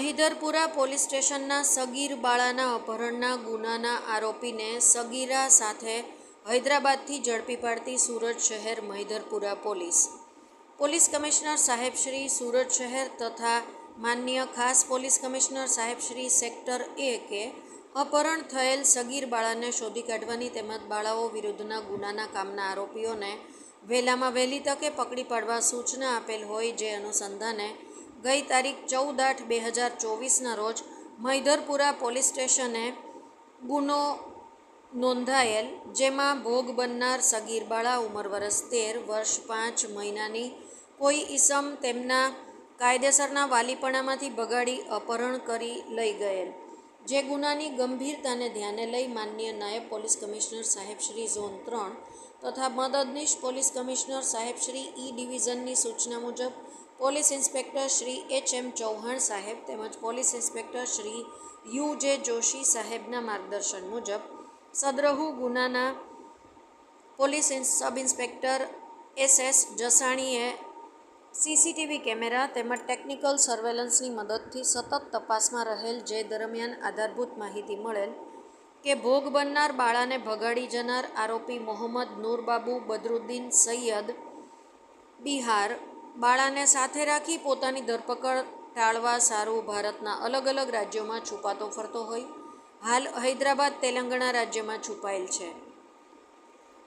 Mahidharpura police સ્ટેશનના સગીર બાળાના અપહરણના ગુનાના આરોપીને સગીરા સાથે હૈદરાબાદથી ઝડપી પાડતી સુરત શહેર મહિધરપુરા પોલીસ. પોલીસ કમિશનર સાહેબ શ્રી સુરત શહેર તથા માન્ય ખાસ પોલીસ કમિશનર સાહેબ શ્રી સેક્ટર એ કે અપહરણ થયેલ સગીર બાળાને શોધી કાઢવાની તેમજ બાળાઓ વિરુદ્ધના ગુનાના કામના આરોપીઓને વહેલામાં વહેલી તકે પકડી પાડવા સૂચના આપેલ હોય જે અનુસંધાને ગઈ તારીખ ચૌદ આઠ બે હજાર ચોવીસના રોજ મૈધરપુરા પોલીસ સ્ટેશને ગુનો નોંધાયેલ, જેમાં ભોગ બનનાર સગીર બાળા ઉંમર વર્ષ તેર વર્ષ પાંચ મહિનાની કોઈ ઈસમ તેમના કાયદેસરના વાલીપણામાંથી બગાડી અપહરણ કરી લઈ ગયેલ. જે ગુનાની ગંભીરતાને ધ્યાને લઈ માનનીય નાયબ પોલીસ કમિશનર સાહેબ શ્રી ઝોન ત્રણ તથા મદદનીશ પોલીસ કમિશનર સાહેબ શ્રી ઈ ડિવિઝનની સૂચના મુજબ police inspector Shri H M Chauhan સાહેબ તેમજ પોલીસ ઇન્સ્પેક્ટર શ્રી યુ જે જોશી સાહેબના માર્ગદર્શન મુજબ સદ્રહુ ગુનાના police sub inspector S S જસાણીએ CCTV camera તેમજ ટેકનિકલ સર્વેલન્સની મદદથી સતત તપાસમાં રહેલ જે દરમિયાન આધારભૂત માહિતી મળેલ કે ભોગ બનનાર બાળાને ભગાડી જનાર આરોપી મોહમ્મદ નૂરબાબુ બદરુદ્દીન સૈયદ બિહાર બાળાને સાથે રાખી પોતાની ધરપકડ ટાળવા સારું ભારતના અલગ અલગ રાજ્યોમાં છુપાતો ફરતો હોય. હાલ હૈદરાબાદ તેલંગાણા રાજ્યમાં છુપાયેલ છે.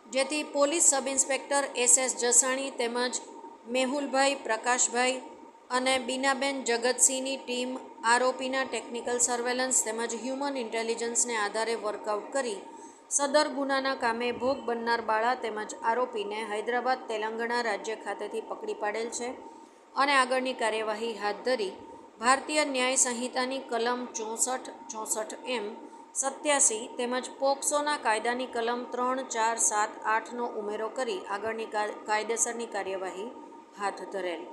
જેથી police sub inspector S S Jasani તેમજ મેહુલભાઈ પ્રકાશભાઈ અને બીનાબેન જગતસિંહની ટીમ આરોપીના ટેકનિકલ સર્વેલન્સ તેમજ હ્યુમન ઇન્ટેલિજન્સને આધારે વર્કઆઉટ કરી સદર ગુનાના કામે ભોગ બનનાર બાળા તેમજ આરોપીને હૈદરાબાદ તેલંગાણા રાજ્ય ખાતેથી પકડી પાડેલ છે અને આગળની કાર્યવાહી હાથ ધરી ભારતીય ન્યાય સંહિતાની કલમ ચોસઠ ચોસઠ એમ સત્યાસી તેમજ પોક્સોના કાયદાની કલમ ત્રણ, ચાર, સાત, આઠનો ઉમેરો કરી આગળની કાયદેસરની કાર્યવાહી હાથ ધરેલ.